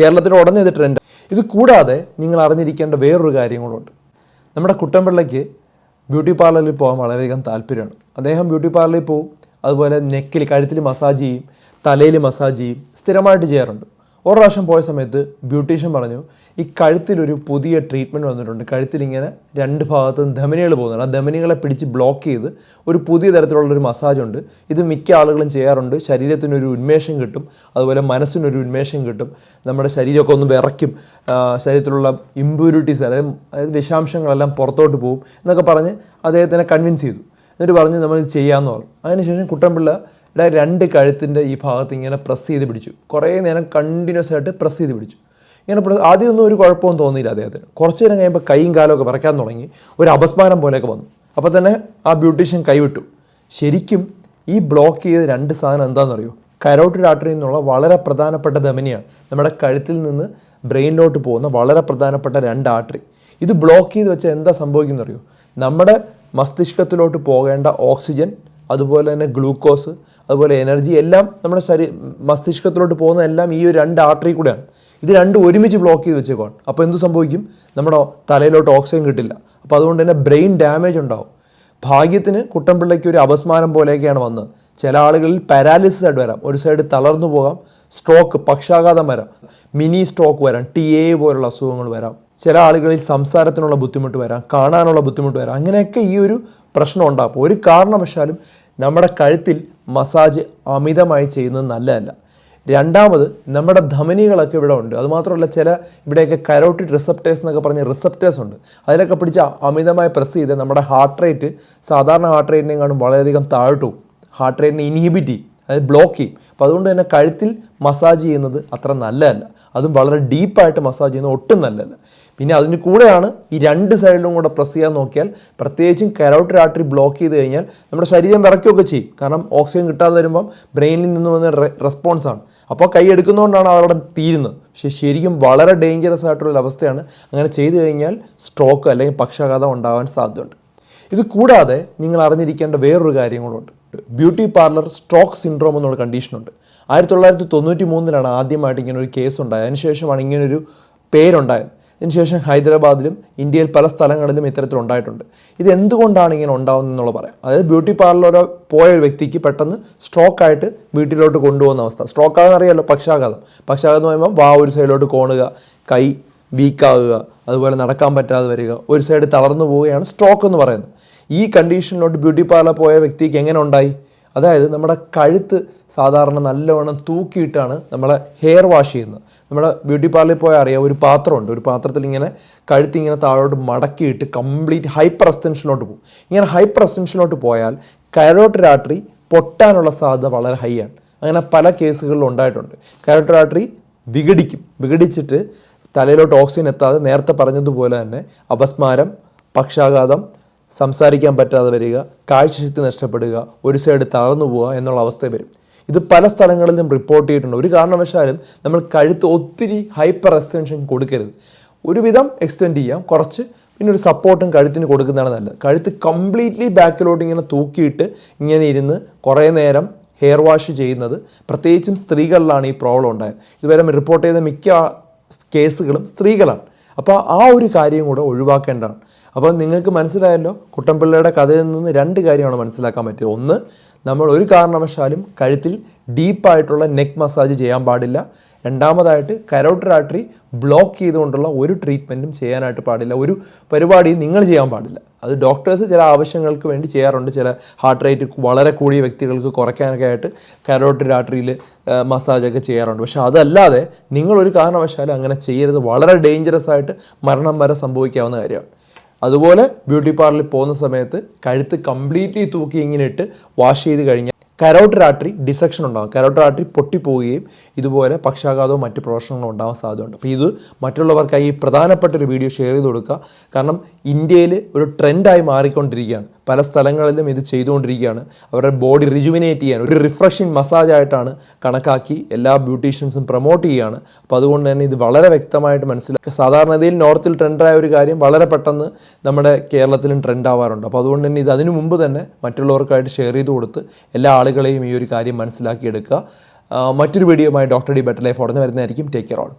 കേരളത്തിൽ ഉടനെ ഇത് ട്രെൻഡ് ഇത് കൂടാതെ നിങ്ങൾ അറിഞ്ഞിരിക്കേണ്ട വേറൊരു കാര്യം കൂടെ നമ്മുടെ കുട്ടൻപിള്ളയ്ക്ക് ബ്യൂട്ടി പാർലറിൽ പോകാൻ വളരെയധികം താല്പര്യമാണ്. അദ്ദേഹം ബ്യൂട്ടി പാർലറിൽ പോകും അതുപോലെ നെക്കിൽ കഴുത്തിൽ മസാജ് ചെയ്യും തലയിൽ മസാജ് ചെയ്യും സ്ഥിരമായിട്ട് ചെയ്യാറുണ്ട്. ഒരു പ്രാവശ്യം പോയ സമയത്ത് ബ്യൂട്ടീഷ്യൻ പറഞ്ഞു ഈ കഴുത്തിലൊരു പുതിയ ട്രീറ്റ്മെന്റ് വന്നിട്ടുണ്ട്. കഴുത്തിൽ ഇങ്ങനെ രണ്ട് ഭാഗത്തും ധമനികൾ പോകുന്നുണ്ട്. ആ ധമനികളെ പിടിച്ച് ബ്ലോക്ക് ചെയ്ത് ഒരു പുതിയ തരത്തിലുള്ളൊരു മസാജുണ്ട് ഇത് മിക്ക ആളുകളും ചെയ്യാറുണ്ട്. ശരീരത്തിനൊരു ഉന്മേഷം കിട്ടും. അതുപോലെ മനസ്സിനൊരു ഉന്മേഷം കിട്ടും. നമ്മുടെ ശരീരമൊക്കെ ഒന്ന് വിറയ്ക്കും. ശരീരത്തിലുള്ള ഇമ്പ്യൂരിറ്റീസ് അതായത് അതായത് വിഷാംശങ്ങളെല്ലാം പുറത്തോട്ട് പോകും. എന്നൊക്കെ പറഞ്ഞ് അദ്ദേഹത്തിനെ കൺവിൻസ് ചെയ്തു. എന്നിട്ട് പറഞ്ഞ് നമ്മൾ ഇത് ചെയ്യാമെന്ന് പറഞ്ഞു. അതിനുശേഷം കുട്ടൻപിള്ളയുടെ രണ്ട് കഴുത്തിന്റെ ഈ ഭാഗത്ത് ഇങ്ങനെ പ്രസ് ചെയ്ത് പിടിച്ചു. കുറേ നേരം കണ്ടിന്യൂസ് ആയിട്ട് പ്രസ് ചെയ്ത് പിടിച്ചു. ഇങ്ങനെ പ്രസ് ആദ്യമൊന്നും ഒരു കുഴപ്പമൊന്നും തോന്നിയില്ല അദ്ദേഹത്തിന്. കുറച്ച് നേരം കഴിയുമ്പോൾ കൈയും കാലമൊക്കെ വിറയ്ക്കാൻ തുടങ്ങി. ഒരു അപസ്മാരം പോലെയൊക്കെ വന്നു. അപ്പോൾ തന്നെ ആ ബ്യൂട്ടീഷ്യൻ കൈവിട്ടു ശരിക്കും ഈ ബ്ലോക്ക് ചെയ്ത രണ്ട് സാധനം എന്താണെന്നറിയോ? കരോട്ടിഡ് ആർട്ടറി എന്നുള്ള വളരെ പ്രധാനപ്പെട്ട ധമനിയാണ്. നമ്മുടെ കഴുത്തിൽ നിന്ന് ബ്രെയിനിലോട്ട് പോകുന്ന വളരെ പ്രധാനപ്പെട്ട രണ്ട് ആർട്ടറി ഇത് ബ്ലോക്ക് ചെയ്ത് വെച്ചാൽ എന്താ സംഭവിക്കുന്നറിയോ? നമ്മുടെ മസ്തിഷ്കത്തിലോട്ട് പോകേണ്ട ഓക്സിജൻ അതുപോലെ തന്നെ ഗ്ലൂക്കോസ് അതുപോലെ എനർജി എല്ലാം നമ്മുടെ ശരീ മസ്തിഷ്കത്തിലോട്ട് പോകുന്ന എല്ലാം ഈ ഒരു രണ്ട് ആർട്ടറി കൂടെയാണ്. ഇത് രണ്ടും ഒരുമിച്ച് ബ്ലോക്ക് ചെയ്ത് വെച്ചേക്കുവാണ്. അപ്പോൾ എന്ത് സംഭവിക്കും? നമ്മുടെ തലയിലോട്ട് ഓക്സിജൻ കിട്ടില്ല. അപ്പോൾ അതുകൊണ്ട് തന്നെ ബ്രെയിൻ ഡാമേജ് ഉണ്ടാവും. ഭാഗ്യത്തിന് കുട്ടൻപിള്ളയ്ക്ക് ഒരു അപസ്മാരം പോലെയൊക്കെയാണ് വന്നത്. ചില ആളുകളിൽ പാരാലിസിസ് ആയിട്ട് വരാം. ഒരു സൈഡ് തളർന്നു പോകാം സ്ട്രോക്ക് പക്ഷാഘാതം വരാം മിനി സ്ട്രോക്ക് വരാം ടി എ പോലുള്ള അസുഖങ്ങൾ വരാം. ചില ആളുകളിൽ സംസാരത്തിനുള്ള ബുദ്ധിമുട്ട് വരാം കാണാനുള്ള ബുദ്ധിമുട്ട് വരാം. അങ്ങനെയൊക്കെ ഈ ഒരു പ്രശ്നം ഉണ്ടാകും ഒരു കാരണവശാലും നമ്മുടെ കഴുത്തിൽ മസാജ് അമിതമായി ചെയ്യുന്നത് നല്ലതല്ല. രണ്ടാമത് നമ്മുടെ ധമനികളൊക്കെ ഇവിടെ ഉണ്ട്. അതുമാത്രമല്ല ചില ഇവിടെയൊക്കെ കരോട്ടിഡ് റിസപ്റ്റേഴ്സ് എന്നൊക്കെ പറഞ്ഞ റിസപ്റ്റേഴ്സ് ഉണ്ട്. അതിലൊക്കെ പിടിച്ച് അമിതമായി പ്രസ് ചെയ്ത് നമ്മുടെ ഹാർട്ട് റേറ്റ് സാധാരണ ഹാർട്ട് റേറ്റിനെക്കാളും വളരെയധികം താഴ്ത്തും. ഹാർട്ട് റേറ്റിനെ ഇൻഹിബിറ്റ് ചെയ്യും. അതായത് ബ്ലോക്ക് ചെയ്യും. അപ്പോൾ അതുകൊണ്ട് തന്നെ കഴുത്തിൽ മസാജ് ചെയ്യുന്നത് അത്ര നല്ലതല്ല. അതും വളരെ ഡീപ്പായിട്ട് മസാജ് ചെയ്യുന്നത് ഒട്ടും നല്ലതല്ല. പിന്നെ അതിന് കൂടെയാണ് ഈ രണ്ട് സൈഡിലും കൂടെ പ്രസ് ചെയ്യാൻ നോക്കിയാൽ പ്രത്യേകിച്ചും കരോട്ട് ആർട്ടറി ബ്ലോക്ക് ചെയ്ത് കഴിഞ്ഞാൽ നമ്മുടെ ശരീരം വിറയ്ക്കുകയൊക്കെ ചെയ്യും. കാരണം ഓക്സിജൻ കിട്ടാതെ വരുമ്പം ബ്രെയിനിൽ നിന്ന് വന്ന റെസ്പോൺസാണ് അപ്പോൾ കൈ എടുക്കുന്നതുകൊണ്ടാണ് അവിടെ തീരുന്നത്. പക്ഷേ ശരിക്കും വളരെ ഡേഞ്ചറസ് ആയിട്ടുള്ള അവസ്ഥയാണ് അങ്ങനെ ചെയ്തു കഴിഞ്ഞാൽ സ്ട്രോക്ക് അല്ലെങ്കിൽ പക്ഷാഘാതം ഉണ്ടാവാൻ സാധ്യതയുണ്ട്. ഇത് കൂടാതെ നിങ്ങൾ അറിഞ്ഞിരിക്കേണ്ട വേറൊരു കാര്യം കൂടെ ബ്യൂട്ടി പാർലർ സ്ട്രോക്ക് സിൻഡ്രോം എന്നുള്ള കണ്ടീഷനുണ്ട് ആയിരത്തി തൊള്ളായിരത്തി തൊണ്ണൂറ്റി മൂന്നിലാണ് ആദ്യമായിട്ട് ഇങ്ങനെ ഒരു കേസ് ഉണ്ടായത്. അതിനുശേഷമാണ് ഇങ്ങനൊരു പേരുണ്ടായത്. അതിനുശേഷം ഹൈദരാബാദിലും ഇന്ത്യയിൽ പല സ്ഥലങ്ങളിലും ഇത്തരത്തിലുണ്ടായിട്ടുണ്ട് ഇത് എന്തുകൊണ്ടാണ് ഇങ്ങനെ ഉണ്ടാകുന്നത് എന്നുള്ള പറയാം. അതായത് ബ്യൂട്ടി പാർലറിലോ പോയ ഒരു വ്യക്തിക്ക് പെട്ടെന്ന് സ്ട്രോക്ക് ആയിട്ട് വീട്ടിലോട്ട് കൊണ്ടുപോകുന്ന അവസ്ഥ. സ്ട്രോക്ക് ആകുന്ന അറിയാമല്ലോ പക്ഷാഘാതം. പക്ഷാഘാതം എന്ന് പറയുമ്പോൾ വാ ഒരു സൈഡിലോട്ട് കോണുക കൈ വീക്കാകുക അതുപോലെ നടക്കാൻ പറ്റാതെ വരിക ഒരു സൈഡ് തളർന്നു പോവുകയാണ് സ്ട്രോക്ക് എന്ന് പറയുന്നത്. ഈ കണ്ടീഷനിലോട്ട് ബ്യൂട്ടി പാർലർ പോയ വ്യക്തിക്ക് എങ്ങനെ ഉണ്ടായി? അതായത് നമ്മുടെ കഴുത്ത് സാധാരണ നല്ലവണ്ണം തൂക്കിയിട്ടാണ് നമ്മളെ ഹെയർ വാഷ് ചെയ്യുന്നത്. നമ്മുടെ ബ്യൂട്ടി പാർലറിൽ പോയാൽ അറിയാം ഒരു പാത്രമുണ്ട്. ഒരു പാത്രത്തിൽ ഇങ്ങനെ കഴുത്ത് ഇങ്ങനെ താഴോട്ട് മടക്കിയിട്ട് കംപ്ലീറ്റ് ഹൈപ്പർ എക്സ്റ്റൻഷനിലോട്ട് പോകും. ഇങ്ങനെ ഹൈപ്പർ എക്സ്റ്റൻഷനിലോട്ട് പോയാൽ കരോട്ട് ആർട്ടറി പൊട്ടാനുള്ള സാധ്യത വളരെ ഹൈ ആണ്. അങ്ങനെ പല കേസുകളിലും ഉണ്ടായിട്ടുണ്ട്. കരോട്ട് ആർട്ടറി വിഘടിക്കും. വിഘടിച്ചിട്ട് തലയിലോട്ട് ഓക്സിജൻ എത്താതെ നേരത്തെ പറഞ്ഞതുപോലെ തന്നെ അപസ്മാരം പക്ഷാഘാതം സംസാരിക്കാൻ പറ്റാതെ വരിക കാഴ്ചശക്തി നഷ്ടപ്പെടുക ഒരു സൈഡ് തളർന്നു പോവുക എന്നുള്ള അവസ്ഥ വരും. ഇത് പല സ്ഥലങ്ങളിലും റിപ്പോർട്ട് ചെയ്തിട്ടുണ്ട്. ഒരു കാരണവശാലും നമ്മൾ കഴുത്ത് ഒത്തിരി ഹൈപ്പർ എക്സ്റ്റൻഷൻ കൊടുക്കരുത്. ഒരുവിധം എക്സ്റ്റെൻഡ് ചെയ്യാം കുറച്ച് പിന്നെ ഒരു സപ്പോർട്ടും കഴുത്തിന് കൊടുക്കുന്നതാണ് നല്ലത്. കഴുത്ത് കംപ്ലീറ്റ്ലി ബാക്കിലോട്ട് ഇങ്ങനെ തൂക്കിയിട്ട് ഇങ്ങനെ ഇരുന്ന് കുറേ നേരം ഹെയർ വാഷ് ചെയ്യുന്നത് പ്രത്യേകിച്ചും സ്ത്രീകളിലാണ് ഈ പ്രോബ്ലം ഉണ്ടായത്. ഇതുവരെ റിപ്പോർട്ട് ചെയ്ത മിക്ക കേസുകളും സ്ത്രീകളാണ്. അപ്പോൾ ആ ഒരു കാര്യം കൂടെ ഒഴിവാക്കേണ്ടതാണ്. അപ്പോൾ നിങ്ങൾക്ക് മനസ്സിലായല്ലോ കുട്ടൻപിള്ളയുടെ കഥയിൽ നിന്ന് രണ്ട് കാര്യമാണ് മനസ്സിലാക്കാൻ പറ്റിയത്. ഒന്ന് നമ്മൾ ഒരു കാരണവശാലും കഴുത്തിൽ ഡീപ്പായിട്ടുള്ള നെക്ക് മസാജ് ചെയ്യാൻ പാടില്ല. രണ്ടാമതായിട്ട് കരോട്ടറി ആർട്ടറി ബ്ലോക്ക് ചെയ്തുകൊണ്ടുള്ള ഒരു ട്രീറ്റ്മെന്റും ചെയ്യാനായിട്ട് പാടില്ല. ഒരു പരിപാടിയും നിങ്ങൾ ചെയ്യാൻ പാടില്ല. അത് ഡോക്ടേഴ്സ് ചില ആവശ്യങ്ങൾക്ക് വേണ്ടി ചെയ്യാറുണ്ട്. ചില ഹാർട്ട് റേറ്റ് വളരെ കൂടിയ വ്യക്തികൾക്ക് കുറയ്ക്കാനൊക്കെ ആയിട്ട് കരോട്ടറി ആർട്ടറിയിൽ മസാജൊക്കെ ചെയ്യാറുണ്ട്. പക്ഷേ അതല്ലാതെ നിങ്ങളൊരു കാരണവശാലും അങ്ങനെ ചെയ്യരുത്. വളരെ ഡേഞ്ചറസ് ആയിട്ട് മരണം വരെ സംഭവിക്കാവുന്ന കാര്യമാണ്. അതുപോലെ ബ്യൂട്ടി പാർലറിൽ പോകുന്ന സമയത്ത് കഴുത്ത് കംപ്ലീറ്റ്ലി തൂക്കി ഇങ്ങനെ ഇട്ട് വാഷ് ചെയ്ത് കഴിഞ്ഞാൽ കരോട്ടറി ആർട്ടറി ഡിസക്ഷൻ ഉണ്ടാകും കരോട്ട് ആർട്ടറി പൊട്ടിപ്പോവുകയും ഇതുപോലെ പക്ഷാഘാതവും മറ്റ് പ്രശ്നങ്ങളും ഉണ്ടാകാൻ സാധ്യതയുണ്ട്. അപ്പോൾ ഇത് മറ്റുള്ളവർക്കായി പ്രധാനപ്പെട്ട ഒരു വീഡിയോ ഷെയർ ചെയ്ത് കൊടുക്കുക. കാരണം ഇന്ത്യയിൽ ഒരു ട്രെൻഡായി മാറിക്കൊണ്ടിരിക്കുകയാണ്. പല സ്ഥലങ്ങളിലും ഇത് ചെയ്തുകൊണ്ടിരിക്കുകയാണ്. അവരുടെ ബോഡി റിജുവിനേറ്റ് ചെയ്യാൻ ഒരു റിഫ്രഷിങ് മസാജ് ആയിട്ടാണ് കണക്കാക്കി എല്ലാ ബ്യൂട്ടീഷ്യൻസും പ്രൊമോട്ട് ചെയ്യുകയാണ്. അപ്പോൾ അതുകൊണ്ട് തന്നെ ഇത് വളരെ വ്യക്തമായിട്ട് മനസ്സിലാക്കുക. സാധാരണതയിൽ നോർത്തിൽ ട്രെൻഡായ ഒരു കാര്യം വളരെ പെട്ടെന്ന് നമ്മുടെ കേരളത്തിലും ട്രെൻഡ് ആവാറുണ്ട്. അപ്പോൾ അതുകൊണ്ട് തന്നെ ഇത് അതിനു മുമ്പ് തന്നെ മറ്റുള്ളവർക്കായിട്ട് ഷെയർ ചെയ്ത് കൊടുത്ത് എല്ലാ ആളുകളെയും ഈ ഒരു കാര്യം മനസ്സിലാക്കിയെടുക്കുക. മറ്റൊരു വീഡിയോയുമായി ഡോക്ടർ ഡി ബെറ്റർ ലൈഫ് ഉടനെ വരുന്നതായിരിക്കും. Take care all